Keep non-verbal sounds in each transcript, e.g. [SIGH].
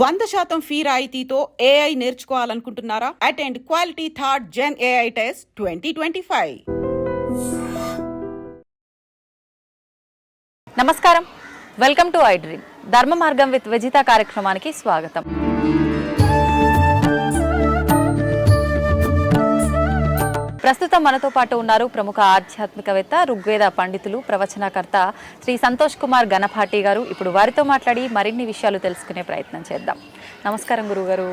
వంద శాతం ఫీ రాయితీతో AI నేర్చుకోవాలనుకుంటున్నారా? Attend quality third gen AI test twenty twenty five నమస్కారం. Welcome to I dream Dharma Margam with Vijitha కార్యక్రమానికి స్వాగతం. ప్రస్తుతం మనతో పాటు ఉన్నారు ప్రముఖ ఆధ్యాత్మికవేత్త ఋగ్వేద పండితులు ప్రవచనకర్త శ్రీ సంతోష్ కుమార్ గణపాటి గారు. ఇప్పుడు వారితో మాట్లాడి మరిన్ని విషయాలు తెలుసుకునే ప్రయత్నం చేద్దాం. నమస్కారం గురుగారు.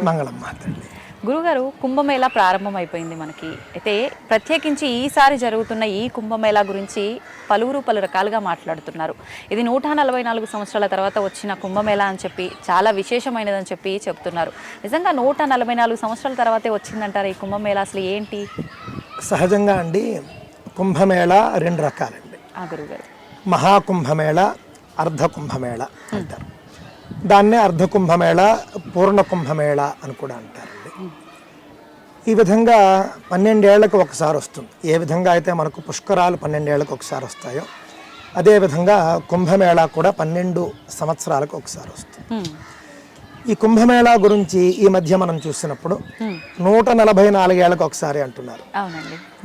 గురుగారు కుంభమేళా ప్రారంభం అయిపోయింది మనకి. అయితే ప్రత్యేకించి ఈసారి జరుగుతున్న ఈ కుంభమేళా గురించి పలువురు పలు రకాలుగా మాట్లాడుతున్నారు. ఇది నూట నలభై నాలుగు సంవత్సరాల తర్వాత వచ్చిన కుంభమేళా అని చెప్పి చాలా విశేషమైనదని చెప్పి చెప్తున్నారు. నిజంగా నూట నలభై నాలుగు సంవత్సరాల తర్వాతే వచ్చిందంటారు ఈ కుంభమేళా? అసలు ఏంటి? సహజంగా అండి కుంభమేళ రెండు రకాలండి. మహాకుంభమేళ అర్ధ కుంభమేళ అంటారు. దాన్నే అర్ధ కుంభమేళ పూర్ణ కుంభమేళ అని కూడా అంటారండి. ఈ విధంగా పన్నెండేళ్ళకు ఒకసారి వస్తుంది. ఏ విధంగా అయితే మనకు పుష్కరాలు పన్నెండేళ్ళకు ఒకసారి వస్తాయో అదేవిధంగా కుంభమేళా కూడా పన్నెండు సంవత్సరాలకు ఒకసారి వస్తుంది. ఈ కుంభమేళా గురించి ఈ మధ్య మనం చూసినప్పుడు నూట నలభై నాలుగేళ్ళకు ఒకసారి అంటున్నారు.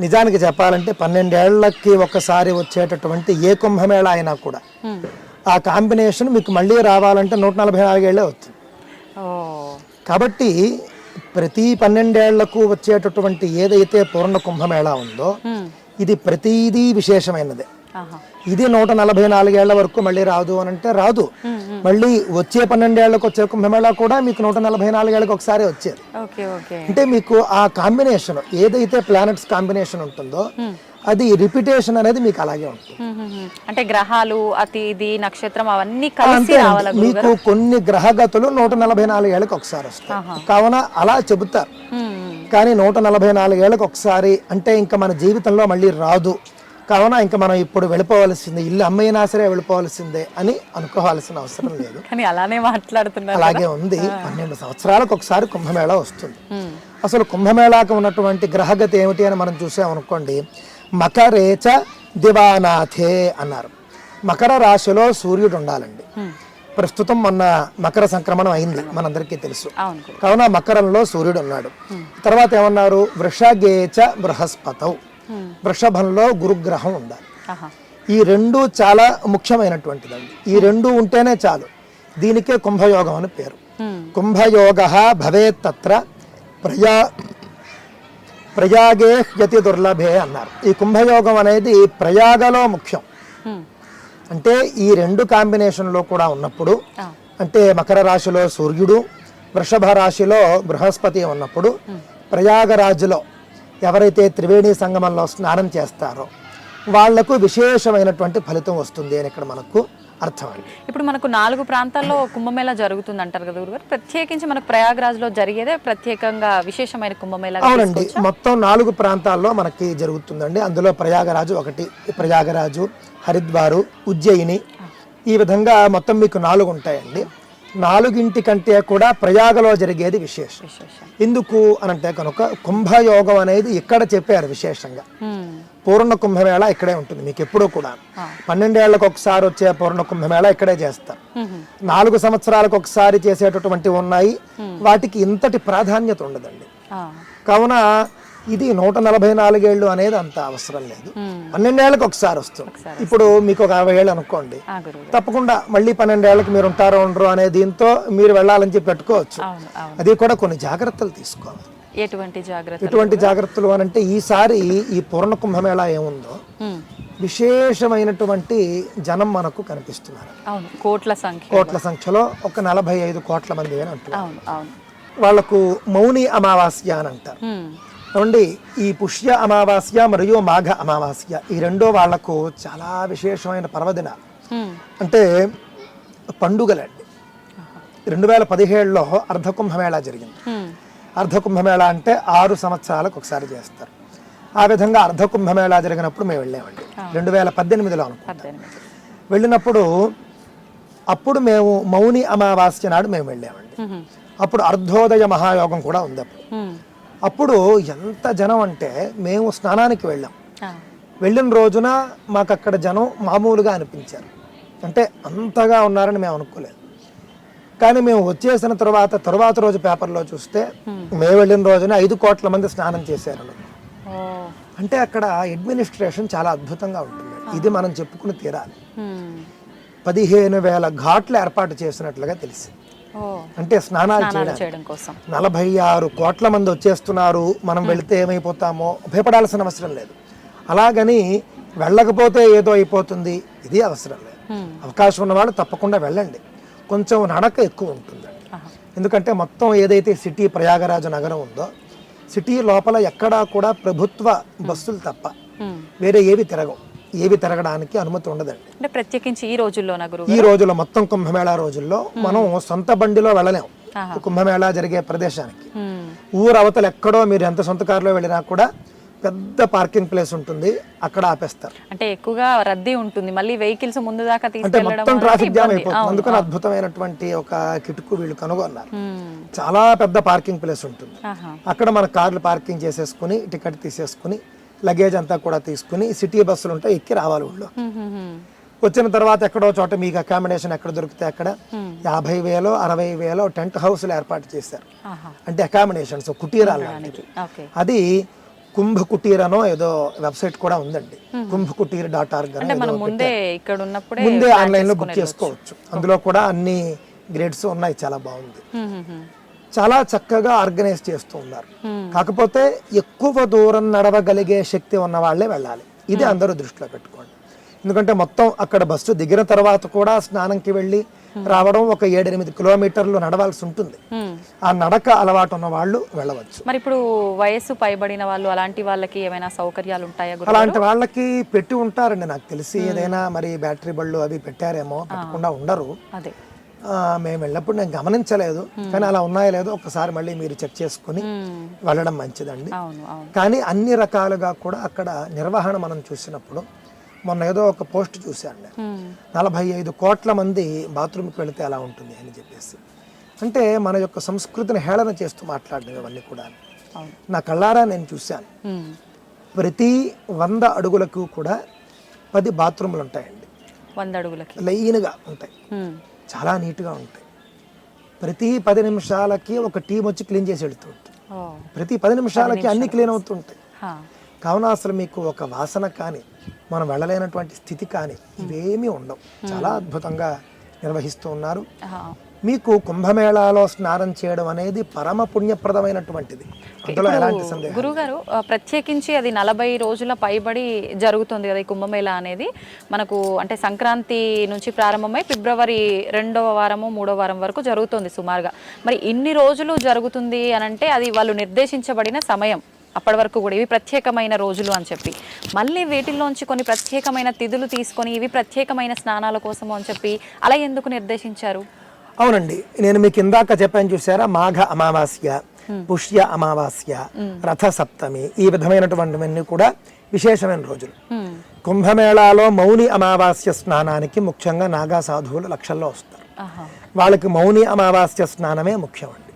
నిజానికి చెప్పాలంటే పన్నెండేళ్ళకి ఒకసారి వచ్చేటటువంటి ఏ కుంభమేళ అయినా కూడా. ఆ కాంబినేషన్ మీకు మళ్ళీ రావాలంటే నూట నలభై నాలుగేళ్ళే అవుతుంది కాబట్టి ప్రతి పన్నెండేళ్ళకు వచ్చేటటువంటి ఏదైతే పూర్ణ కుంభమేళా ఉందో. ఇది ప్రతిదీ విశేషమైనదే. ఇది నూట నలభై నాలుగేళ్ళ వరకు మళ్ళీ రాదు అని అంటే రాదు మళ్ళీ వచ్చే పన్నెండేళ్ళకు వచ్చే కుంభమేళా కూడా మీకు నూట నలభై నాలుగేళ్ళకు ఒకసారి వచ్చేది. అంటే మీకు ఆ కాంబినేషన్ ఏదైతే ప్లానెట్స్ కాంబినేషన్ ఉంటుందో అది రిపిటేషన్ అనేది మీకు అలాగే ఉంటుంది. అంటే గ్రహాలు అతి ఇది నక్షత్రం అవన్నీ కలిసి మీకు కొన్ని గ్రహగతులు నూట నలభై నాలుగేళ్ళకు ఒకసారి వస్తాయి. కావున అలా చెబుతారు. కానీ నూట నలభై నాలుగేళ్ళకు ఒకసారి అంటే ఇంకా మన జీవితంలో మళ్ళీ రాదు. కావున ఇంకా మనం ఇప్పుడు వెళ్ళిపోవాల్సిందే ఇల్లు అమ్మైనా సరే వెళ్ళిపోవాల్సిందే అని అనుకోవాల్సిన అవసరం లేదు. కానీ అలానే మాట్లాడుతున్నారు అలాగే ఉంది. పన్నెండు సంవత్సరాలకు ఒకసారి కుంభమేళ వస్తుంది. అసలు కుంభమేళాకు ఉన్నటువంటి గ్రహగతి ఏమిటి అని మనం చూసామనుకోండి మకరేచ దివానాథే అన్నారు. మకర రాశిలో సూర్యుడు ఉండాలండి. ప్రస్తుతం మొన్న మకర సంక్రమణం అయింది మనందరికీ తెలుసు. కావున మకరంలో సూర్యుడు ఉన్నాడు. తర్వాత ఏమన్నారు? వృషగేచ బృహస్పతౌ. వృషభంలో గురుగ్రహం ఉండాలి. ఈ రెండు చాలా ముఖ్యమైనటువంటిదండి. ఈ రెండు ఉంటేనే చాలు. దీనికే కుంభయోగం అని పేరు. కుంభయోగ భవేత్ తత్ర ప్రయా ప్రయాగే యతి దుర్లభే అన్నారు. ఈ కుంభయోగం అనేది ప్రయాగలో ముఖ్యం. అంటే ఈ రెండు కాంబినేషన్లో కూడా ఉన్నప్పుడు. అంటే మకర రాశిలో సూర్యుడు వృషభ రాశిలో బృహస్పతి ఉన్నప్పుడు ప్రయాగరాజులో ఎవరైతే త్రివేణి సంగమంలో స్నానం చేస్తారో వాళ్ళకు విశేషమైనటువంటి ఫలితం వస్తుంది అని ఇక్కడ మనకు అర్థం అండి ఇప్పుడు మనకు నాలుగు ప్రాంతాల్లో కుంభమేళా జరుగుతుంది అంటారు కదా గురుగారు. ప్రత్యేకించి మనకు ప్రయాగ్రాజ్లో జరిగేదే ప్రత్యేకంగా విశేషమైన కుంభమేళా అవునండి. మొత్తం నాలుగు ప్రాంతాల్లో మనకి జరుగుతుందండి. అందులో ప్రయాగరాజు ఒకటి ప్రయాగరాజు హరిద్వారు ఉజ్జయిని. ఈ విధంగా మొత్తం మీకు నాలుగు ఉంటాయండి. నాలుగింటి కంటే కూడా ప్రయాగలో జరిగేది విశేషం. ఎందుకు అనంటే కనుక కుంభయోగం అనేది ఇక్కడ చెప్పారు విశేషంగా. పూర్ణ కుంభమేళ ఇక్కడే ఉంటుంది మీకు ఎప్పుడూ కూడా. పన్నెండేళ్ళకు ఒకసారి వచ్చే పూర్ణ కుంభమేళ ఇక్కడే చేస్తారు. నాలుగు సంవత్సరాలకు ఒకసారి చేసేటటువంటివి ఉన్నాయి. వాటికి ఇంతటి ప్రాధాన్యత ఉండదండి. కావున ఇది నూట నలభై నాలుగేళ్ళు అనేది అంత అవసరం లేదు. పన్నెండేళ్ళకి ఒకసారి వస్తుంది. ఇప్పుడు మీకు ఒక అరవై ఏళ్ళు అనుకోండి తప్పకుండా మళ్ళీ పన్నెండేళ్ళకి మీరు ఉంటారో ఉండరు అనే దీంతో మీరు వెళ్ళాలని చెప్పి పెట్టుకోవచ్చు. అది కూడా కొన్ని జాగ్రత్తలు తీసుకోవాలి. ఎటువంటి జాగ్రత్త ఎటువంటి జాగ్రత్తలు అని అంటే ఈసారి ఈ పూర్ణ కుంభమేళ ఏముందో. విశేషమైనటువంటి జనం మనకు కనిపిస్తున్నారు. అవును కోట్ల సంఖ్య కోట్ల సంఖ్యలో ఒక నలభై ఐదు కోట్ల మంది అని అంటున్నారు. వాళ్ళకు మౌని అమావాస్య అని అంటారు. ఏమండి ఈ పుష్య అమావాస్య మరియు మాఘ అమావాస్య ఈ రెండో వాళ్ళకు చాలా విశేషమైన పర్వదినాలు హ్మ్. అంటే పండుగలండి రెండు వేల పదిహేడులో అర్ధ కుంభమేళా జరిగింది హ్మ్. అర్ధ కుంభమేళా అంటే ఆరు సంవత్సరాలకు ఒకసారి చేస్తారు ఆ విధంగా అర్ధ కుంభమేళా జరిగినప్పుడు మేము వెళ్ళామండి రెండు వేల పద్దెనిమిదిలో అనుకుంటా వెళ్ళినప్పుడు అప్పుడు మేము మౌని అమావాస్య నాడు మేము వెళ్ళామండి. అప్పుడు అర్ధోదయ మహాయోగం కూడా ఉంది అప్పుడు. అప్పుడు ఎంత జనం అంటే మేము స్నానానికి వెళ్ళాం. వెళ్ళిన రోజున మాకు అక్కడ జనం మామూలుగా అనిపించారు. అంటే అంతగా ఉన్నారని మేము అనుకోలేదు. కానీ మేము వచ్చేసిన తర్వాత తర్వాత రోజు పేపర్లో చూస్తే మేము వెళ్ళిన రోజున ఐదు కోట్ల మంది స్నానం చేశారు అంటే అక్కడ అడ్మినిస్ట్రేషన్ చాలా అద్భుతంగా ఉంటుంది. ఇది మనం చెప్పుకుని తీరాలి. పదిహేను వేల ఘాట్లు ఏర్పాటు చేసినట్లుగా తెలిసి ఓ అంటే స్నానాలు చేయడం కోసం. నలభై ఆరు కోట్ల మంది వచ్చేస్తున్నారు. మనం వెళితే ఏమైపోతామో భయపడాల్సిన అవసరం లేదు. అలాగని వెళ్ళకపోతే ఏదో అయిపోతుంది. ఇది అవసరం లేదు. అవకాశం ఉన్నవాళ్ళు తప్పకుండా వెళ్ళండి. కొంచెం నడక ఎక్కువ ఉంటుందండి. ఎందుకంటే మొత్తం ఏదైతే సిటీ ప్రయాగరాజు నగరం ఉందో సిటీ లోపల ఎక్కడా కూడా ప్రభుత్వ బస్సులు తప్ప. వేరే ఏవి తిరగవు. ఏవి తిరగడానికి అనుమతి ఉండదండి అంటే ప్రత్యేకించి ఈ రోజుల్లో ఈ రోజుల్లో మొత్తం కుంభమేళా రోజుల్లో మనం సొంత బండిలో వెళ్ళలేం ఆహా. కుంభమేళా జరిగే ప్రదేశానికి. ఊరు అవతల ఎక్కడో మీరు ఎంత సొంత కారులో వెళ్ళినా కూడా పెద్ద పార్కింగ్ ప్లేస్ ఉంటుంది అక్కడ ఆపేస్తారు అంటే ఎక్కువగా రద్దీ ఉంటుంది మళ్ళీ వెహికల్స్ ముందు దాకా అంటే మొత్తం ట్రాఫిక్ జామ్. అయిపోతుంది. అందుకని అద్భుతమైనటువంటి ఒక కిటుకు వీళ్ళు కనుగొన్నారు. చాలా పెద్ద పార్కింగ్ ప్లేస్ ఉంటుంది. అక్కడ మన కార్లు పార్కింగ్ చేసేసుకుని టికెట్ తీసేసుకుని లగేజ్ అంతా కూడా తీసుకుని సిటీ బస్సులు ఉంటాయి ఎక్కి రావాలి ఊళ్ళో. వచ్చిన తర్వాత ఎక్కడో చోట మీకు అకామిడేషన్ ఎక్కడ దొరికితే అక్కడ యాభై వేలో అరవై వేలో టెంట్ హౌస్లు ఏర్పాటు చేశారు. అంటే అకామిడేషన్స్ కుటీరాలు అది కుంభ కుటీర్ అనో ఏదో వెబ్సైట్ కూడా ఉందండి. కుంభ కుటీర్ డాట్ ఆర్గ్ ముందే ఆన్లైన్లో బుక్ చేసుకోవచ్చు. అందులో కూడా అన్ని గ్రేడ్స్ ఉన్నాయి చాలా బాగుంది. చాలా చక్కగా ఆర్గనైజ్ చేస్తూ ఉన్నారు. కాకపోతే ఎక్కువ దూరం నడవగలిగే శక్తి ఉన్న వాళ్ళే వెళ్ళాలి. ఇది అందరూ దృష్టిలో పెట్టుకోండి. ఎందుకంటే మొత్తం అక్కడ బస్సు దిగిన తర్వాత కూడా స్నానంకి వెళ్ళి రావడం ఒక ఏడెనిమిది కిలోమీటర్లు నడవాల్సి ఉంటుంది. ఆ నడక అలవాటు ఉన్న వాళ్ళు వెళ్ళవచ్చు. మరి ఇప్పుడు వయస్సు పైబడిన వాళ్ళు అలాంటి వాళ్ళకి ఏమైనా సౌకర్యాలు ఉంటాయా అలాంటి వాళ్ళకి పెట్టి ఉంటారండి నాకు తెలిసి ఏదైనా మరి బ్యాటరీ బళ్ళు అవి పెట్టారేమో పెట్టకుండా ఉండరు. అదే. మేము వెళ్ళినప్పుడు నేను గమనించలేదు. కానీ అలా ఉన్నాయో లేదో ఒకసారి మళ్ళీ మీరు చెక్ చేసుకుని. వెళ్ళడం మంచిదండి. కానీ అన్ని రకాలుగా కూడా అక్కడ నిర్వహణ మనం చూసినప్పుడు మొన్న ఏదో ఒక పోస్ట్ చూశాను నేను. నలభై ఐదు కోట్ల మంది బాత్రూమ్కి వెళితే ఎలా ఉంటుంది అని చెప్పేసి. అంటే మన యొక్క సంస్కృతిని హేళన చేస్తూ మాట్లాడడం ఇవన్నీ కూడా నా కళ్ళారా నేను చూశాను. ప్రతి వంద అడుగులకు కూడా పది బాత్రూములు ఉంటాయండి. వంద అడుగులకి. లైన్గా ఉంటాయి. చాలా నీట్గా ఉంటాయి. ప్రతి పది నిమిషాలకి ఒక టీం వచ్చి క్లీన్ చేసి వెళుతూ ఉంటుంది ప్రతి పది నిమిషాలకి అన్ని క్లీన్ అవుతుంటాయి. కావున అసలు మీకు ఒక వాసన కానీ మనం వెళ్ళలేనటువంటి స్థితి కానీ ఇవేమీ ఉండవు. చాలా అద్భుతంగా నిర్వహిస్తూ ఉన్నారు. మీకు కుంభమేళాలో స్నానం చేయడం అనేది పరమ పుణ్యప్రదమైనటువంటిది. అందులో ఎలాంటి సందేహం గురుగారు ప్రత్యేకించి అది నలభై రోజుల పైబడి జరుగుతుంది కదా ఈ కుంభమేళ అనేది. మనకు అంటే సంక్రాంతి నుంచి ప్రారంభమై ఫిబ్రవరి రెండవ వారము మూడో వారం వరకు జరుగుతుంది సుమారుగా. మరి ఇన్ని రోజులు జరుగుతుంది అని అంటే అది వాళ్ళు నిర్దేశించబడిన సమయం అప్పటి వరకు కూడా. ఇవి ప్రత్యేకమైన రోజులు అని చెప్పి. మళ్ళీ వీటిల్లోంచి కొన్ని ప్రత్యేకమైన తిథులు తీసుకొని ఇవి ప్రత్యేకమైన స్నానాల కోసము అని చెప్పి అలా ఎందుకు నిర్దేశించారు? అవునండి. నేను మీకు ఇందాక చెప్పాను చూసారా మాఘ అమావాస్య పుష్య అమావాస్య రథ సప్తమి ఈ విధమైనటువంటివన్నీ కూడా విశేషమైన రోజులు. కుంభమేళాలో మౌని అమావాస్య స్నానానికి ముఖ్యంగా నాగా సాధువులు లక్షల్లో వస్తారు. వాళ్ళకి మౌని అమావాస్య స్నానమే ముఖ్యం అండి.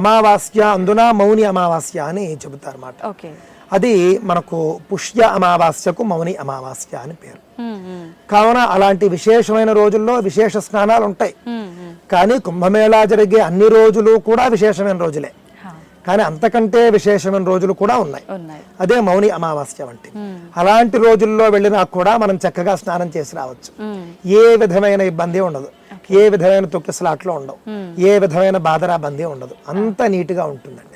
అమావాస్య అందున మౌని అమావాస్య అని చెబుతారు అన్నమాట అది మనకు పుష్య అమావాస్యకు మౌని అమావాస్య అని పేరు. కావున అలాంటి విశేషమైన రోజుల్లో విశేష స్నానాలు ఉంటాయి. కానీ కుంభమేళా జరిగే అన్ని రోజులు కూడా విశేషమైన రోజులే. కానీ అంతకంటే విశేషమైన రోజులు కూడా ఉన్నాయి అదే మౌని అమావాస్య వంటి అలాంటి రోజుల్లో వెళ్ళినా కూడా మనం చక్కగా స్నానం చేసి రావచ్చు. ఏ విధమైన ఇబ్బంది ఉండదు ఏ విధమైన తొక్కిసలాట్లు ఉండవు. ఏ విధమైన బాధరా బందీ ఉండదు. అంత నీట్గా ఉంటుందండి.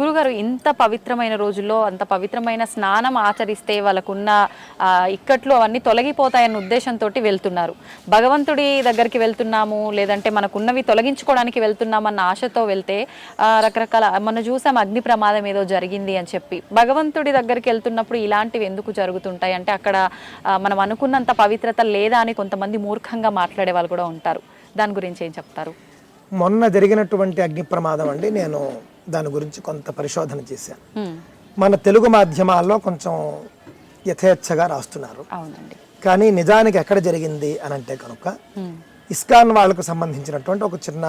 గురుగారు ఇంత పవిత్రమైన రోజుల్లో అంత పవిత్రమైన స్నానం ఆచరిస్తే వాళ్ళకున్న ఇక్కట్లు అవన్నీ తొలగిపోతాయన్న ఉద్దేశంతో వెళ్తున్నారు. భగవంతుడి దగ్గరికి వెళ్తున్నాము లేదంటే మనకున్నవి తొలగించుకోవడానికి వెళ్తున్నామన్న ఆశతో వెళ్తే రకరకాల మనం చూసాం అగ్ని ప్రమాదం ఏదో జరిగింది అని చెప్పి. భగవంతుడి దగ్గరికి వెళ్తున్నప్పుడు ఇలాంటివి ఎందుకు జరుగుతుంటాయి? అంటే అక్కడ మనం అనుకున్నంత పవిత్రత లేదా అని కొంతమంది మూర్ఖంగా మాట్లాడే వాళ్ళు కూడా ఉంటారు. దాని గురించి ఏం చెప్తారు మొన్న జరిగినటువంటి అగ్ని ప్రమాదం అండి నేను దాని గురించి కొంత పరిశోధన చేశాను. మన తెలుగు మాధ్యమాల్లో కొంచెం యథేచ్ఛగా రాస్తున్నారు అవునండి కానీ నిజానికి ఎక్కడ జరిగింది అని అంటే కనుక. ఇస్కాన్ వాళ్ళకు సంబంధించినటువంటి ఒక చిన్న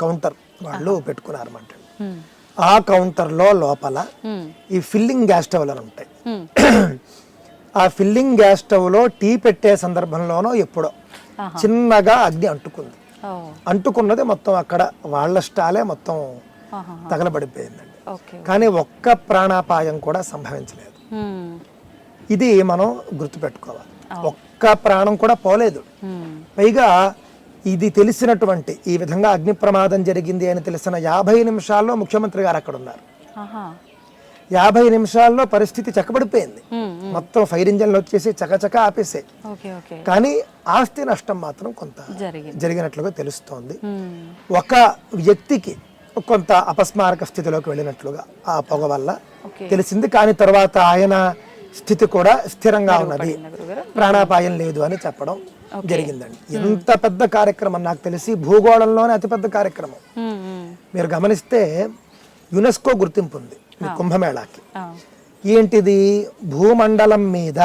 కౌంటర్ వాళ్ళు పెట్టుకున్నారు అన్నమాట హ్మ్. ఆ కౌంటర్లో లోపల. ఈ ఫిల్లింగ్ గ్యాస్ స్టవ్లు అని ఉంటాయి. ఆ ఫిల్లింగ్ గ్యాస్ స్టవ్లో టీ పెట్టే సందర్భంలోనో ఎప్పుడో చిన్నగా అగ్ని అంటుకుంది. అంటుకున్నది మొత్తం అక్కడ వాళ్ళ స్టాలే మొత్తం. తగలబడిపోయిందండి. కానీ ఒక్క ప్రాణాపాయం కూడా సంభవించలేదు. ఇది మనం గుర్తుపెట్టుకోవాలి. ఒక్క ప్రాణం కూడా పోలేదు. పైగా ఇది తెలిసినటువంటి ఈ విధంగా అగ్ని ప్రమాదం జరిగింది అని తెలిసిన యాభై నిమిషాల్లో ముఖ్యమంత్రి గారు అక్కడ ఉన్నారు. యాభై నిమిషాల్లో పరిస్థితి చక్కబడిపోయింది. మొత్తం ఫైర్ ఇంజన్లు వచ్చేసి చకచక ఆపేసాయి ఓకే కానీ ఆస్తి నష్టం మాత్రం కొంత జరిగినట్లుగా తెలుస్తోంది. హ్మ్. ఒక వ్యక్తికి కొంత అపస్మారక స్థితిలోకి వెళ్ళినట్లుగా ఆ పొగ వల్ల తెలిసింది. కానీ తర్వాత ఆయన స్థితి కూడా స్థిరంగా ఉన్నది. ప్రాణాపాయం లేదు అని చెప్పడం జరిగిందండి. ఎంత పెద్ద కార్యక్రమం నాకు తెలిసి భూగోళంలోనే అతిపెద్ద కార్యక్రమం. మీరు గమనిస్తే యునెస్కో గుర్తింపు ఉంది. కుంభమేళాకి. ఏంటిది? భూమండలం మీద.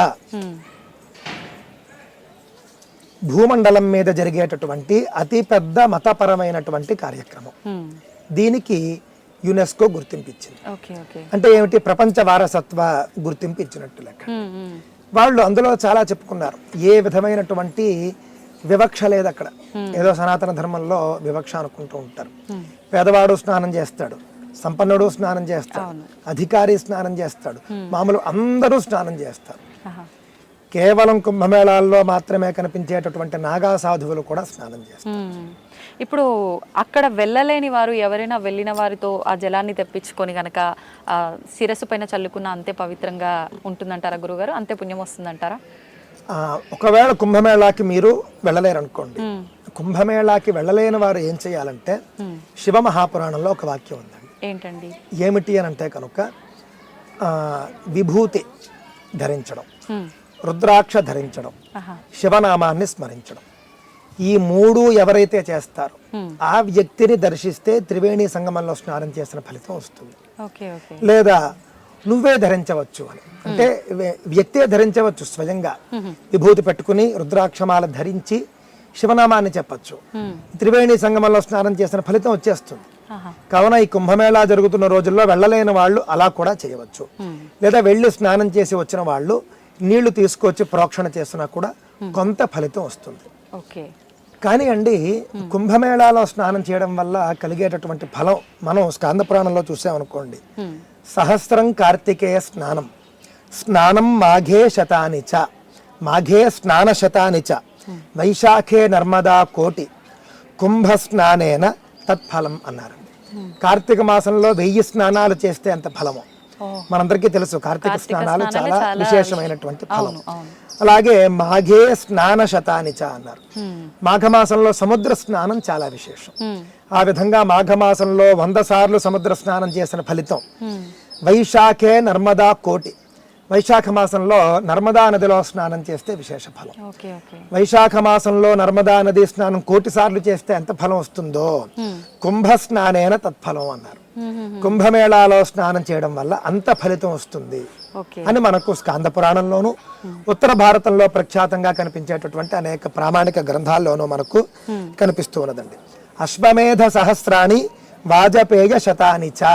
భూమండలం మీద జరిగేటటువంటి అతి పెద్ద మతపరమైనటువంటి కార్యక్రమం. దీనికి యునెస్కో గుర్తింపు ఇచ్చింది అంటే ఏమిటి? ప్రపంచ వారసత్వ గుర్తింపు ఇచ్చినట్టు లెక్క. వాళ్ళు అందులో చాలా చెప్పుకున్నారు. ఏ విధమైనటువంటి వివక్ష లేదు అక్కడ ఏదో సనాతన ధర్మంలో వివక్ష అనుకుంటూ ఉంటారు. పేదవాడు స్నానం చేస్తాడు. సంపన్నుడు స్నానం చేస్తాడు. అధికారి స్నానం చేస్తాడు. మామూలు అందరూ స్నానం చేస్తారు. కేవలం కుంభమేళాల్లో మాత్రమే కనిపించేటటువంటి నాగా సాధువులు కూడా స్నానం చేస్తారు. ఇప్పుడు అక్కడ వెళ్ళలేని వారు ఎవరైనా వెళ్ళిన వారితో ఆ జలాన్ని తెప్పించుకొని కనుక ఆ శిరస్సు పైన చల్లుకున్న అంతే పవిత్రంగా ఉంటుందంటారా గురుగారు? అంతే పుణ్యం వస్తుందంటారా? ఒకవేళ కుంభమేళాకి మీరు వెళ్ళలేరు అనుకోండి. కుంభమేళాకి వెళ్ళలేని వారు ఏం చేయాలంటే శివ మహాపురాణంలో ఒక వాక్యం ఉందండి ఏంటండి? ఏమిటి అని అంటే కనుక ఆ, విభూతి ధరించడం. రుద్రాక్ష ధరించడం శివనామాన్ని స్మరించడం. ఈ మూడు ఎవరైతే చేస్తారో. ఆ వ్యక్తిని దర్శిస్తే త్రివేణి సంగమంలో స్నానం చేసిన ఫలితం వస్తుంది. లేదా నువ్వే ధరించవచ్చు అని. అంటే వ్య- వ్యక్తే ధరించవచ్చు స్వయంగా. విభూతి పెట్టుకుని రుద్రాక్షమాల ధరించి శివనామాన్ని చెప్పచ్చు. త్రివేణి సంగమంలో స్నానం చేసిన ఫలితం వచ్చేస్తుంది. కావున ఈ కుంభమేళా జరుగుతున్న రోజుల్లో వెళ్ళలేని వాళ్ళు అలా కూడా చేయవచ్చు. లేదా వెళ్ళి స్నానం చేసి వచ్చిన వాళ్ళు నీళ్ళు తీసుకొచ్చి ప్రోక్షణ చేసినా కూడా కొంత ఫలితం వస్తుంది. ఓకే. కానీ అండి కుంభమేళాలో స్నానం చేయడం వల్ల కలిగేటటువంటి ఫలం మనం స్కాంద పురాణంలో చూసామనుకోండి. సహస్రం కార్తికేయ స్నానం. స్నానం మాఘే శతాని చ. మాఘే స్నాన శతాని చ. వైశాఖే నర్మదా కోటి. కుంభ స్నానేన తత్ఫలం అన్నారండి కార్తీక మాసంలో వెయ్యి స్నానాలు చేస్తే ఎంత ఫలమో. మనందరికీ తెలుసు కార్తీక స్నానాలు చాలా విశేషమైనటువంటి ఫలం అలాగే మాఘే స్నాన శతాని చ అన్నారు. మాఘమాసంలో సముద్ర స్నానం చాలా విశేషం. ఆ విధంగా మాఘమాసంలో వంద సార్లు సముద్ర స్నానం చేసిన ఫలితం. వైశాఖే నర్మదా కోటి వైశాఖ మాసంలో నర్మదా నదిలో స్నానం చేస్తే విశేష ఫలం. వైశాఖ మాసంలో నర్మదా నది స్నానం కోటి సార్లు చేస్తే ఎంత ఫలం వస్తుందో కుంభ స్నానేన తత్ఫలం అన్నారు. కుంభమేళాలో స్నానం చేయడం వల్ల అంత ఫలితం వస్తుంది అని మనకు స్కాంద పురాణంలోను ఉత్తర భారతంలో ప్రఖ్యాతంగా కనిపించేటటువంటి అనేక ప్రామాణిక గ్రంథాల్లోనూ మనకు కనిపిస్తూ ఉన్నదండి. అశ్వమేధ సహస్రాణి వాజపేయ శతాని చ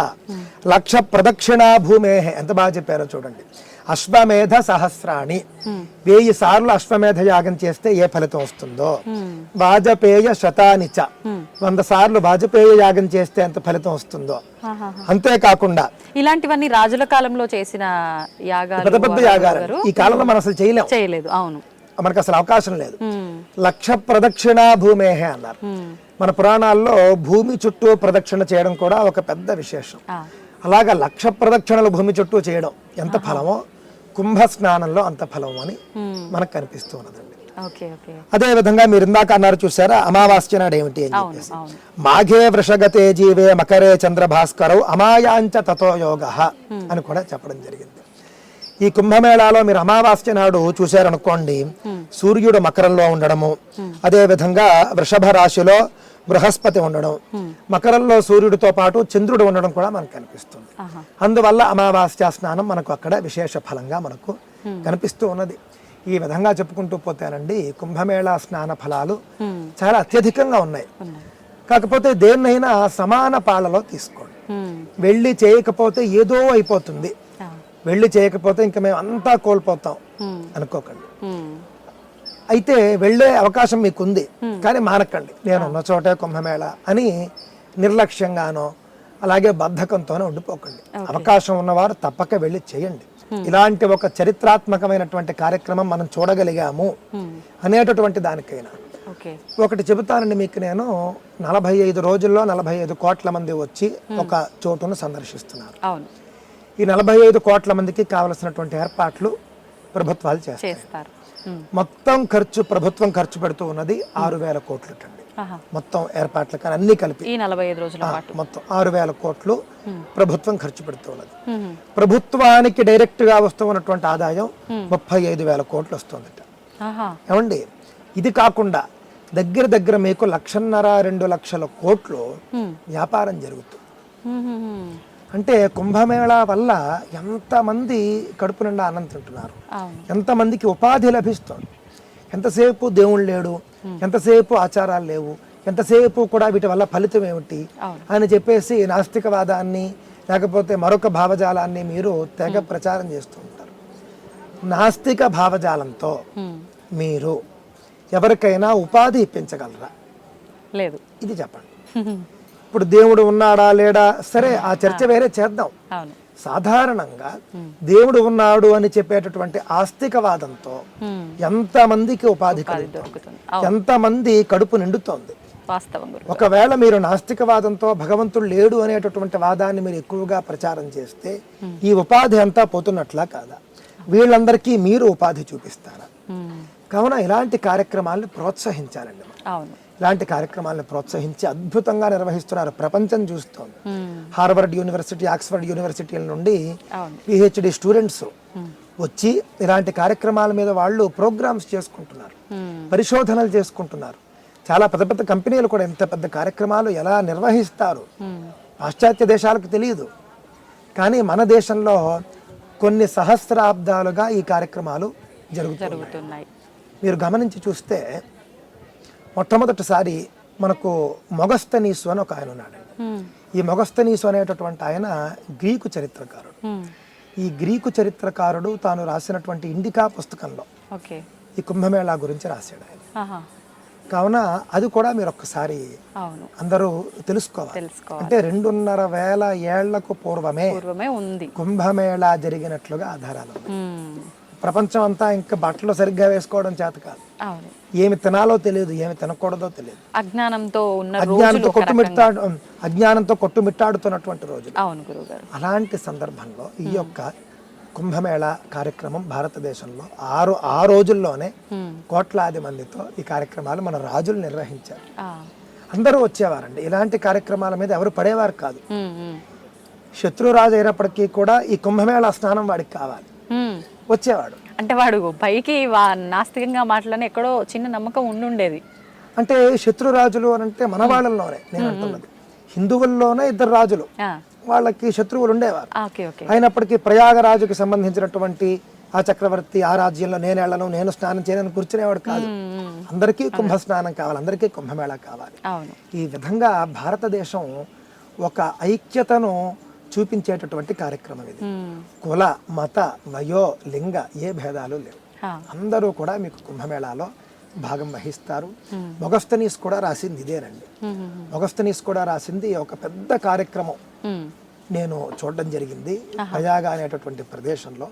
లక్ష ప్రదక్షిణా భూమే ఎంత బాగా చెప్పారో చూడండి. అశ్వమేధ సహస్రాణి. వెయ్యి సార్లు అశ్వమేధ యాగం చేస్తే ఏ ఫలితం వస్తుందో? వాజపేయ శతాని చ. వంద సార్లు వాజపేయ యాగం చేస్తే ఎంత ఫలితం వస్తుందో. అంతేకాకుండా ఇలాంటివన్నీ రాజుల కాలంలో చేసిన యాగాలు పెద్ద పెద్ద యాగాలు. ఈ కాలంలో మనం అసలు చేయలేం. చేయలేదు. అవును. మనకు అసలు అవకాశం లేదు. లక్ష ప్రదక్షిణ భూమేహే అన్నారు. మన పురాణాల్లో భూమి చుట్టూ ప్రదక్షిణ చేయడం కూడా ఒక పెద్ద విశేషం. అలాగా లక్ష ప్రదక్షిణలు భూమి చుట్టూ చేయడం ఎంత ఫలమో? కుంభ స్నానంలో అంత ఫలం అని మ్మ్. మనకు కనిపిస్తూ ఉన్నదండి. అదే విధంగా మీరు ఇందాక అన్నారు చూసారా అమావాస్య నాడు ఏమిటి అని చెప్పేసి. మాఘే వృషగతే జీవే మకరే చంద్రభాస్కరౌ అమాయాంచ తతో యోగ అని కూడా చెప్పడం జరిగింది. ఈ కుంభమేళాలో మీరు అమావాస్య నాడు చూశారనుకోండి సూర్యుడు మకరంలో ఉండడము అదే విధంగా వృషభ రాశిలో బృహస్పతి ఉండడం మకరంలో సూర్యుడితో పాటు చంద్రుడు ఉండడం కూడా మనకు కనిపిస్తుంది. అందువల్ల అమావాస్య స్నానం మనకు అక్కడ విశేష ఫలంగా మనకు కనిపిస్తూ ఉన్నది ఈ విధంగా చెప్పుకుంటూ పోతేనండి కుంభమేళా స్నాన ఫలాలు. చాలా అత్యధికంగా ఉన్నాయి కాకపోతే దేన్నైనా సమాన పాళ్ళలో తీసుకోండి. వెళ్ళి చేయకపోతే ఏదో అయిపోతుంది. వెళ్ళి చేయకపోతే ఇంకా మేము అంతా కోల్పోతాం. అనుకోకండి. అయితే వెళ్ళే అవకాశం మీకు ఉంది కానీ మానకండి. నేను ఉన్న చోటే కుంభమేళ అని నిర్లక్ష్యంగానో అలాగే బద్ధకంతోనే ఉండిపోకండి. అవకాశం ఉన్నవారు తప్పక వెళ్ళి చేయండి. ఇలాంటి ఒక చరిత్రాత్మకమైనటువంటి కార్యక్రమం మనం చూడగలిగాము అనేటటువంటి దానికైనా. ఒకటి చెబుతానండి మీకు నేను. నలభై ఐదు రోజుల్లో నలభై ఐదు కోట్ల మంది వచ్చి ఒక చోటును సందర్శిస్తున్నారు. ఈ నలభై ఐదు కోట్ల మందికి కావలసినటువంటి ఏర్పాట్లు ప్రభుత్వాలు చేస్తారు. మొత్తం ఖర్చు ప్రభుత్వం ఖర్చు పెడుతూ ఉన్నది ఆరు వేల కోట్లు అండి. మొత్తం ఏర్పాట్లు కానీ అన్ని కలిపి. ఈ నలభై ఐదు రోజుల పాటు. మొత్తం ఆరు వేల కోట్లు ప్రభుత్వం ఖర్చు పెడుతూ ఉన్నది. ప్రభుత్వానికి డైరెక్ట్గా వస్తూ ఉన్నటువంటి ఆదాయం ముప్పై ఐదు వేల కోట్లు వస్తుందట. ఆహా. ఏమండి? ఇది కాకుండా దగ్గర దగ్గర మీకు లక్షన్నర రెండు లక్షల కోట్లు వ్యాపారం జరుగుతుంది. అంటే కుంభమేళా వల్ల ఎంతమంది కడుపు నిండా అన్నం తింటున్నారు? ఎంతమందికి ఉపాధి లభిస్తుంది? ఎంతసేపు దేవుడు లేడు? ఎంతసేపు ఆచారాలు లేవు? ఎంతసేపు కూడా వీటి వల్ల ఫలితం ఏమిటి. అని చెప్పేసి నాస్తికవాదాన్ని లేకపోతే మరొక భావజాలాన్ని మీరు తెగ ప్రచారం చేస్తూ ఉంటారు. నాస్తిక భావజాలంతో. మీరు ఎవరికైనా ఉపాధి ఇప్పించగలరా? లేదు. ఇది చెప్పండి. [LAUGHS] ఇప్పుడు దేవుడు ఉన్నాడా లేడా? సరే ఆ చర్చ వేరే చేద్దాం. సాధారణంగా దేవుడు ఉన్నాడు అని చెప్పేటటువంటి ఆస్తికవాదంతో. ఎంతమందికి ఉపాధి కలుగుతుంది? దొరుకుతుంది. ఎంతమంది కడుపు నిండుతోంది? ఒకవేళ మీరు నాస్తికవాదంతో భగవంతుడు లేడు అనేటటువంటి వాదాన్ని మీరు ఎక్కువగా ప్రచారం చేస్తే ఈ ఉపాధి అంతా పోతున్నట్లా కాదా? వీళ్ళందరికీ మీరు ఉపాధి చూపిస్తారా. కావున ఇలాంటి కార్యక్రమాలను ప్రోత్సహించాలండి. అవును. ఇలాంటి కార్యక్రమాలను ప్రోత్సహించి అద్భుతంగా నిర్వహిస్తున్నారు. ప్రపంచం చూస్తోంది. ఉమ్. హార్వర్డ్ యూనివర్సిటీ ఆక్స్ఫర్డ్ యూనివర్సిటీల నుండి పిహెచ్డి స్టూడెంట్స్ వచ్చి ఇలాంటి కార్యక్రమాల మీద వాళ్ళు ప్రోగ్రామ్స్ చేసుకుంటున్నారు. ఉమ్. పరిశోధనలు చేసుకుంటున్నారు. చాలా పెద్ద పెద్ద కంపెనీలు కూడా ఇంత పెద్ద కార్యక్రమాలు ఎలా నిర్వహిస్తారు. పాశ్చాత్య దేశాలకు తెలియదు కానీ మన దేశంలో కొన్ని సహస్రాబ్దాలుగా ఈ కార్యక్రమాలు జరుగుతున్నాయి. మీరు గమనించి చూస్తే మొట్టమొదటిసారి మనకు మొగస్తనీసు అని ఒక ఆయన ఉన్నాడు. ఈ మొగస్తనీసు అనేటటువంటి ఆయన గ్రీకు చరిత్రకారుడు. ఈ గ్రీకు చరిత్రకారుడు తాను రాసినటువంటి ఇండికా పుస్తకంలో ఈ కుంభమేళా గురించి రాశాడు ఆయన. కావున అది కూడా మీరు ఒక్కసారి అందరూ తెలుసుకోవాలి. అంటే రెండున్నర వేల ఏళ్ళకు పూర్వమే కుంభమేళా జరిగినట్లుగా ఆధారాలు. ప్రపంచం అంతా ఇంకా బట్టలు సరిగ్గా వేసుకోవడం చేత కాదు ఏమి తినాలో తెలియదు ఏమి తినకూడదో తెలియదు అజ్ఞానంతో ఉన్న అజ్ఞానంతో. కొట్టుమిట్టాడు అజ్ఞానంతో కొట్టుమిట్టాడుతున్నటువంటి రోజులు అవును గురుగారు అలాంటి సందర్భంలో ఈ యొక్క కుంభమేళా కార్యక్రమం భారతదేశంలో ఆరు ఆ రోజుల్లోనే. కోట్లాది మందితో ఈ కార్యక్రమాలు మన రాజులు నిర్వహించారు. అందరూ వచ్చేవారండి ఇలాంటి కార్యక్రమాల మీద ఎవరు పడేవారు కాదు. శత్రురాజు అయినప్పటికీ కూడా ఈ కుంభమేళా స్నానం వాడికి కావాలి. వచ్చేవాడు. అంటే వాడు పైకి వా నాస్తికంగా మాటలని ఎక్కడో చిన్న నమ్మకం ఉండుండేది. అంటే శత్రురాజులు అని అంటే మన వాళ్ళలోనే నేను అంటున్నది. హిందువుల్లోనే ఇద్దరు రాజులు. వాళ్ళకి శత్రువులు ఉండేవారు. అయినప్పటికీ ప్రయాగరాజుకి సంబంధించినటువంటి ఆ చక్రవర్తి ఆ రాజ్యంలో నేను వెళ్ళను నేను స్నానం చేయను కూర్చునేవాడు కాదు. అందరికీ కుంభ స్నానం కావాలి అందరికీ కుంభమేళా కావాలి. ఈ విధంగా భారతదేశం ఒక ఐక్యతను చూపించేటటువంటి కార్యక్రమం ఇది. కుల మత వయో లింగ ఏ భేదాలు లేవు. అందరూ కూడా మీకు కుంభమేళాలో భాగం వహిస్తారు మొగస్తనీస్ కూడా రాసింది ఇదేనండి. మొగస్తనీస్ కూడా రాసింది ఒక పెద్ద కార్యక్రమం. నేను చూడడం జరిగింది ప్రయాగ అనేటటువంటి ప్రదేశంలో.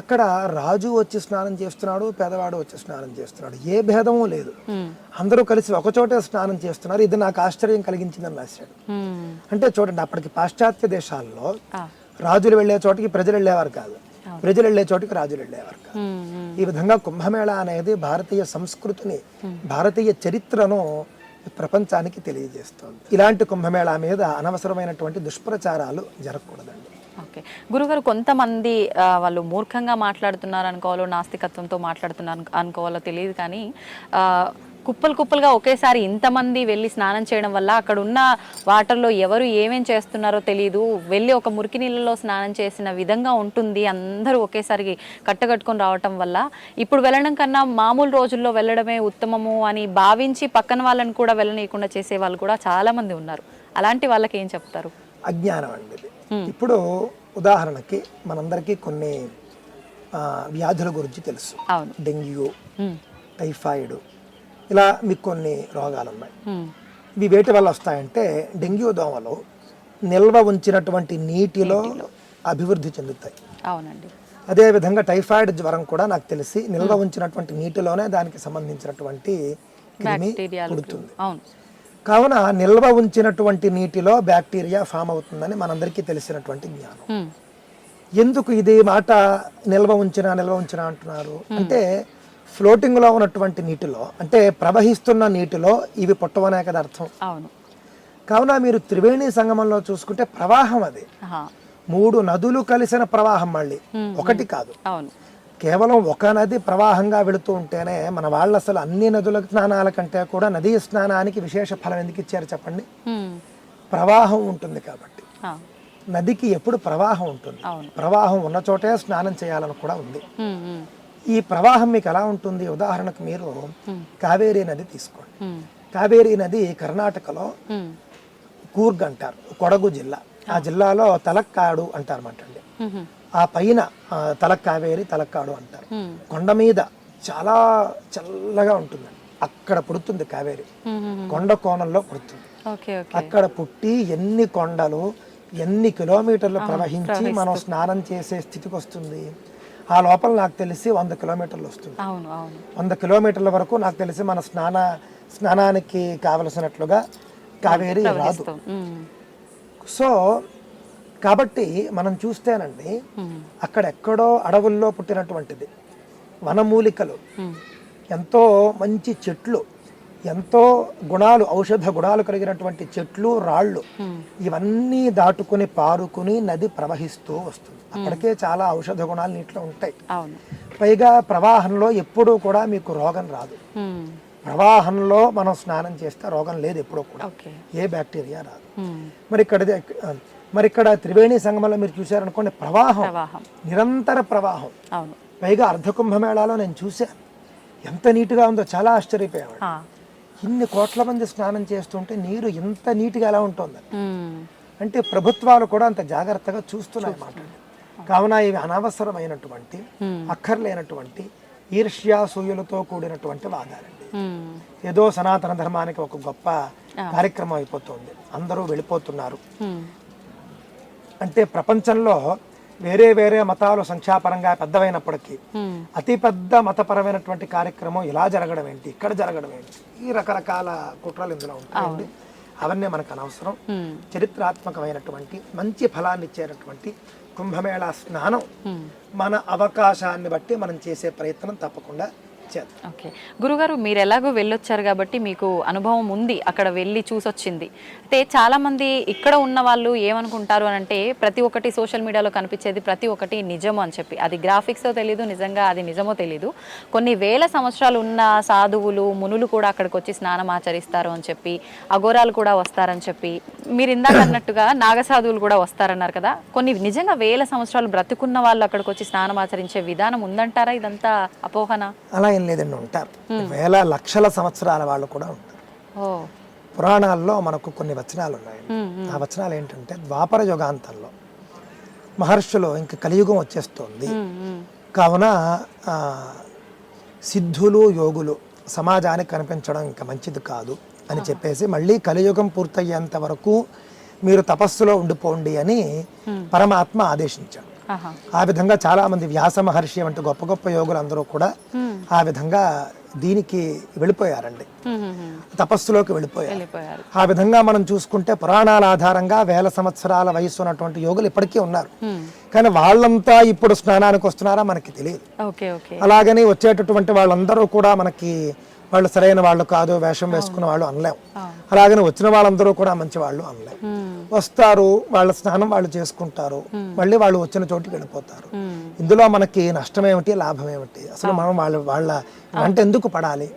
అక్కడ రాజు వచ్చి స్నానం చేస్తున్నాడు పేదవాడు వచ్చి స్నానం చేస్తున్నాడు ఏ భేదము లేదు. అందరూ కలిసి ఒకచోటే స్నానం చేస్తున్నారు ఇది నాకు ఆశ్చర్యం కలిగించిందని రాశాడు. అంటే చూడండి అప్పటికి పాశ్చాత్య దేశాల్లో. రాజులు వెళ్ళే చోటికి ప్రజలు వెళ్ళేవారు కాదు ప్రజలు వెళ్ళే చోటికి రాజులు వెళ్ళేవారు కాదు. ఈ విధంగా కుంభమేళా అనేది భారతీయ సంస్కృతిని భారతీయ చరిత్రను ప్రపంచానికి తెలియజేస్తోంది. ఇలాంటి కుంభమేళా మీద అనవసరమైనటువంటి దుష్ప్రచారాలు జరగకూడదండి. ఓకే. గురుగారు కొంతమంది వాళ్ళు మూర్ఖంగా మాట్లాడుతున్నారు అనుకోవాలో నాస్తికత్వంతో మాట్లాడుతున్నారు అనుకోవాలో తెలియదు కానీ కుప్పలు కుప్పలుగా ఒకేసారి ఇంతమంది వెళ్ళి స్నానం చేయడం వల్ల అక్కడ ఉన్న వాటర్లో ఎవరు ఏమేం చేస్తున్నారో తెలియదు వెళ్ళి ఒక మురికి నీళ్ళలో స్నానం చేసిన విధంగా ఉంటుంది. అందరూ ఒకేసారి కట్టగట్టుకొని రావటం వల్ల ఇప్పుడు వెళ్ళడం కన్నా మామూలు రోజుల్లో వెళ్ళడమే ఉత్తమము అని భావించి పక్కన వాళ్ళని కూడా వెళ్ళనీయకుండా చేసే వాళ్ళు కూడా చాలా మంది ఉన్నారు. అలాంటి వాళ్ళకి ఏం చెప్తారు? అజ్ఞానం అండి ఇప్పుడు ఉదాహరణకి మనందరికీ కొన్ని వ్యాధుల గురించి తెలుసు. అవును. డెంగ్యూ. టైఫాయిడ్ ఇలా మీకు కొన్ని రోగాలు ఉన్నాయి. ఇవి వేటి వల్ల వస్తాయంటే డెంగ్యూ దోమలు నిల్వ ఉంచినటువంటి నీటిలో అభివృద్ధి చెందుతాయి. అవునండి. అదేవిధంగా టైఫాయిడ్ జ్వరం కూడా నాకు తెలిసి నిల్వ ఉంచినటువంటి నీటిలోనే దానికి సంబంధించినటువంటి క్రిమి పుడుతుంది. కావున నిల్వ ఉంచినటువంటి నీటిలో బ్యాక్టీరియా ఫామ్ అవుతుందని మనందరికీ తెలిసినటువంటి జ్ఞానం. ఎందుకు ఇది మాట నిల్వ ఉంచిన నిల్వ ఉంచిన అంటున్నారు? అంటే ఫ్లోటింగ్లో ఉన్నటువంటి నీటిలో అంటే ప్రవహిస్తున్న నీటిలో ఇవి పుట్టవనే కదా అర్థం. అవును. కావున మీరు త్రివేణి సంగమంలో చూసుకుంటే ప్రవాహం అది. మూడు నదులు కలిసిన ప్రవాహం మళ్ళీ. ఒకటి కాదు. కేవలం ఒక నది ప్రవాహంగా వెళుతూ ఉంటేనే మన వాళ్ళు అసలు అన్ని నదుల స్నానాల కంటే కూడా నదీ స్నానానికి విశేష ఫలం ఎందుకు ఇచ్చారు చెప్పండి? ప్రవాహం ఉంటుంది కాబట్టి. నదికి ఎప్పుడు ప్రవాహం ఉంటుంది. ప్రవాహం ఉన్న చోటే స్నానం చేయాలని కూడా ఉంది. ఈ ప్రవాహం మీకు ఎలా ఉంటుంది? ఉదాహరణకు మీరు కావేరీ నది తీసుకోండి. కావేరీ నది కర్ణాటకలో కూర్గ్ అంటారు కొడగు జిల్లా. ఆ జిల్లాలో తలక్కాడు అంటారు అన్నమాట అండి. ఉమ్, ఆ పైన తలక్కావేరి తలక్కాడు అంటారు. కొండ మీద చాలా చల్లగా ఉంటుంది. అక్కడ పుడుతుంది కావేరి. కొండ కోణంలో పుడుతుంది. అక్కడ పుట్టి ఎన్ని కొండలు ఎన్ని కిలోమీటర్లు ప్రవహించి మనం స్నానం చేసే స్థితికి వస్తుంది? ఆ లోపల నాకు తెలిసి వంద కిలోమీటర్లు వస్తుంది. వంద కిలోమీటర్ల వరకు నాకు తెలిసి మన స్నాన స్నానానికి కావలసినట్లుగా కావేరి రాదు. సో కాబట్టి మనం చూస్తేనండి అక్కడెక్కడో అడవుల్లో పుట్టినటువంటిది వనమూలికలు. ఎంతో మంచి చెట్లు. ఎంతో గుణాలు ఔషధ గుణాలు కలిగినటువంటి చెట్లు రాళ్ళు ఉమ్, ఇవన్నీ దాటుకుని పారుకుని నది ప్రవహిస్తూ వస్తుంది. అప్పటికే చాలా ఔషధ గుణాలు నీటిలో ఉంటాయి. పైగా ప్రవాహంలో ఎప్పుడూ కూడా మీకు రోగం రాదు. ఉమ్, ప్రవాహంలో మనం స్నానం చేస్తే రోగం లేదు ఎప్పుడూ కూడా. ఏ బ్యాక్టీరియా రాదు. మరి ఇక్కడ మరి ఇక్కడ త్రివేణి సంగమంలో మీరు చూశారనుకోండి ప్రవాహం నిరంతర ప్రవాహం. పైగా అర్ధకుంభమేళాలో నేను చూశాను. ఎంత నీట్గా ఉందో చాలా ఆశ్చర్యపోయాను ఆ, ఇన్ని కోట్ల మంది స్నానం చేస్తుంటే నీరు ఇంత నీట్గా ఎలా ఉంటుంది. అంటే ప్రభుత్వాలు కూడా అంత జాగ్రత్తగా చూస్తున్నాయి మాట కావున ఇవి అనవసరమైనటువంటి అక్కర్లేనటువంటి ఈర్ష్యాసూయులతో కూడినటువంటి వాదాలండి. ఏదో సనాతన ధర్మానికి ఒక గొప్ప కార్యక్రమం అయిపోతుంది. అందరూ వెళ్ళిపోతున్నారు. అంటే ప్రపంచంలో వేరే వేరే మతాలు సంఖ్యాపరంగా పెద్దవైనప్పటికీ అతి పెద్ద మతపరమైనటువంటి కార్యక్రమం ఇలా జరగడం ఏంటి? ఇక్కడ జరగడం ఏంటి? ఈ రకరకాల కుట్రలు ఇందులో ఉంటాయండి. అవన్నీ మనకు అనవసరం. చరిత్రాత్మకమైనటువంటి మంచి ఫలాన్ని ఇచ్చేటటువంటి కుంభమేళా స్నానం. మన అవకాశాన్ని బట్టి మనం చేసే ప్రయత్నం తప్పకుండా ఓకే. గురుగారు మీరు ఎలాగో వెళ్ళొచ్చారు కాబట్టి మీకు అనుభవం ఉంది. అక్కడ వెళ్ళి చూసొచ్చింది. అయితే చాలా మంది ఇక్కడ ఉన్న వాళ్ళు ఏమనుకుంటారు అని అంటే ప్రతి ఒక్కటి సోషల్ మీడియాలో కనిపించేది ప్రతి ఒక్కటి నిజము అని చెప్పి. అది గ్రాఫిక్స్తో తెలియదు నిజంగా అది నిజమో తెలియదు కొన్ని వేల సంవత్సరాలు ఉన్న సాధువులు మునులు కూడా అక్కడికి వచ్చి స్నానం ఆచరిస్తారు అని చెప్పి అఘోరాలు కూడా వస్తారని చెప్పి. మీరు ఇందాక అన్నట్టుగా నాగసాధువులు కూడా వస్తారన్నారు కదా. కొన్ని నిజంగా వేల సంవత్సరాలు బ్రతుకున్న వాళ్ళు అక్కడికి వచ్చి స్నానం ఆచరించే విధానం ఉందంటారా? ఇదంతా అపోహన? అలా ఏం లేదండి ఉంటారు. వేల లక్షల సంవత్సరాల వాళ్ళు కూడా ఉంటారు. పురాణాల్లో మనకు కొన్ని వచనాలు ఉన్నాయండి ఉమ్, ఆ వచనాలు ఏంటంటే ద్వాపర యుగాంతంలో మహర్షులు ఇంక కలియుగం వచ్చేస్తుంది. కావున సిద్ధులు యోగులు సమాజానికి కనిపించడం ఇంకా మంచిది కాదు అని చెప్పేసి మళ్ళీ కలియుగం పూర్తయ్యేంత వరకు మీరు తపస్సులో ఉండిపోండి అని పరమాత్మ ఆదేశించాడు. ఆ విధంగా చాలా మంది వ్యాస మహర్షి వంటి గొప్ప గొప్ప యోగులు అందరూ కూడా ఆ విధంగా దీనికి వెళ్ళిపోయారండి. తపస్సులోకి వెళ్ళిపోయారు. ఆ విధంగా మనం చూసుకుంటే పురాణాల ఆధారంగా వేల సంవత్సరాల వయసు ఉన్నటువంటి యోగులు ఇప్పటికీ ఉన్నారు. కానీ వాళ్ళంతా ఇప్పుడు స్నానానికి వస్తున్నారా మనకి తెలియదు. అలాగని వచ్చేటటువంటి వాళ్ళందరూ కూడా మనకి వాళ్ళు సరైన వాళ్ళు కాదు వేషం వేసుకున్న వాళ్ళు అనలేం. అలాగని వచ్చిన వాళ్ళందరూ కూడా మంచి వాళ్ళు అనలేం. వస్తారు వాళ్ళ స్నానం వాళ్ళు చేసుకుంటారు. మళ్ళీ వాళ్ళు వచ్చిన చోటికి వెళ్ళిపోతారు. ఇందులో మనకి నష్టం ఏమిటి లాభం ఏమిటి అసలు మనం వాళ్ళ వాళ్ళ వెంట ఎందుకు పడాలి?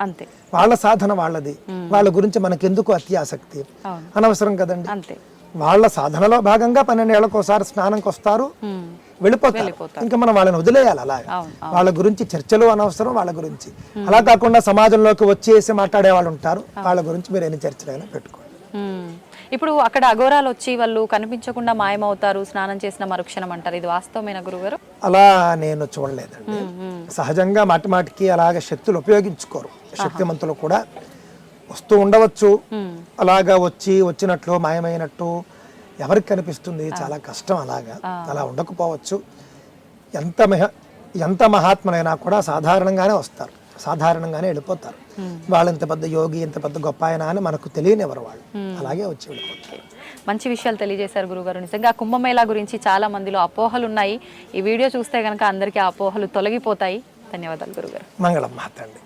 వాళ్ళ సాధన వాళ్ళది. వాళ్ళ గురించి మనకెందుకు అత్యాసక్తి? అవును. అనవసరం కదండి. వాళ్ళ సాధనలో భాగంగా పన్నెండేళ్ళకు ఒకసారి స్నానంకి వస్తారు వెళ్ళిపోతారు. ఇంకా మనం వాళ్ళని వదిలేయాలి అలా వాళ్ళ గురించి చర్చలు అనవసరం వాళ్ళ గురించి. అలా కాకుండా సమాజంలోకి వచ్చేసి మాట్లాడే వాళ్ళు ఉంటారు. వాళ్ళ గురించి మీరు ఎన్ని చర్చలైనా పెట్టుకోండి. ఇప్పుడు అక్కడ అఘోరాలు వచ్చి వాళ్ళు కనిపించకుండా మాయమవుతారు స్నానం చేసిన మరుక్షణం అంటారు. ఇది వాస్తవమైన గురుగారు అలా నేను చూడలేదండి. సహజంగా మాటి మాటికి అలాగ శక్తులు ఉపయోగించుకోరు. శక్తిమంతులు కూడా వస్తూ ఉండవచ్చు. అలాగా వచ్చి వచ్చినట్లు మాయమైనట్టు ఎవరికి కనిపిస్తుంది? చాలా కష్టం అలాగా. అలా ఉండకపోవచ్చు. ఎంత మహ ఎంత మహాత్ములైనా కూడా సాధారణంగానే వస్తారు. సాధారణంగానే వెళ్ళిపోతారు. వాళ్ళు ఇంత పెద్ద యోగి ఇంత పెద్ద గొప్ప ఆయన అని మనకు తెలియనివ్వరు వాళ్ళు. అలాగే వచ్చి వెళ్ళిపోతారు. మంచి విషయాలు తెలియజేశారు గురుగారు. నిజంగా కుంభమేళా గురించి చాలా మందిలో అపోహలు ఉన్నాయి. ఈ వీడియో చూస్తే కనుక అందరికీ అపోహలు తొలగిపోతాయి. ధన్యవాదాలు గురుగారు. మంగళం మాతండి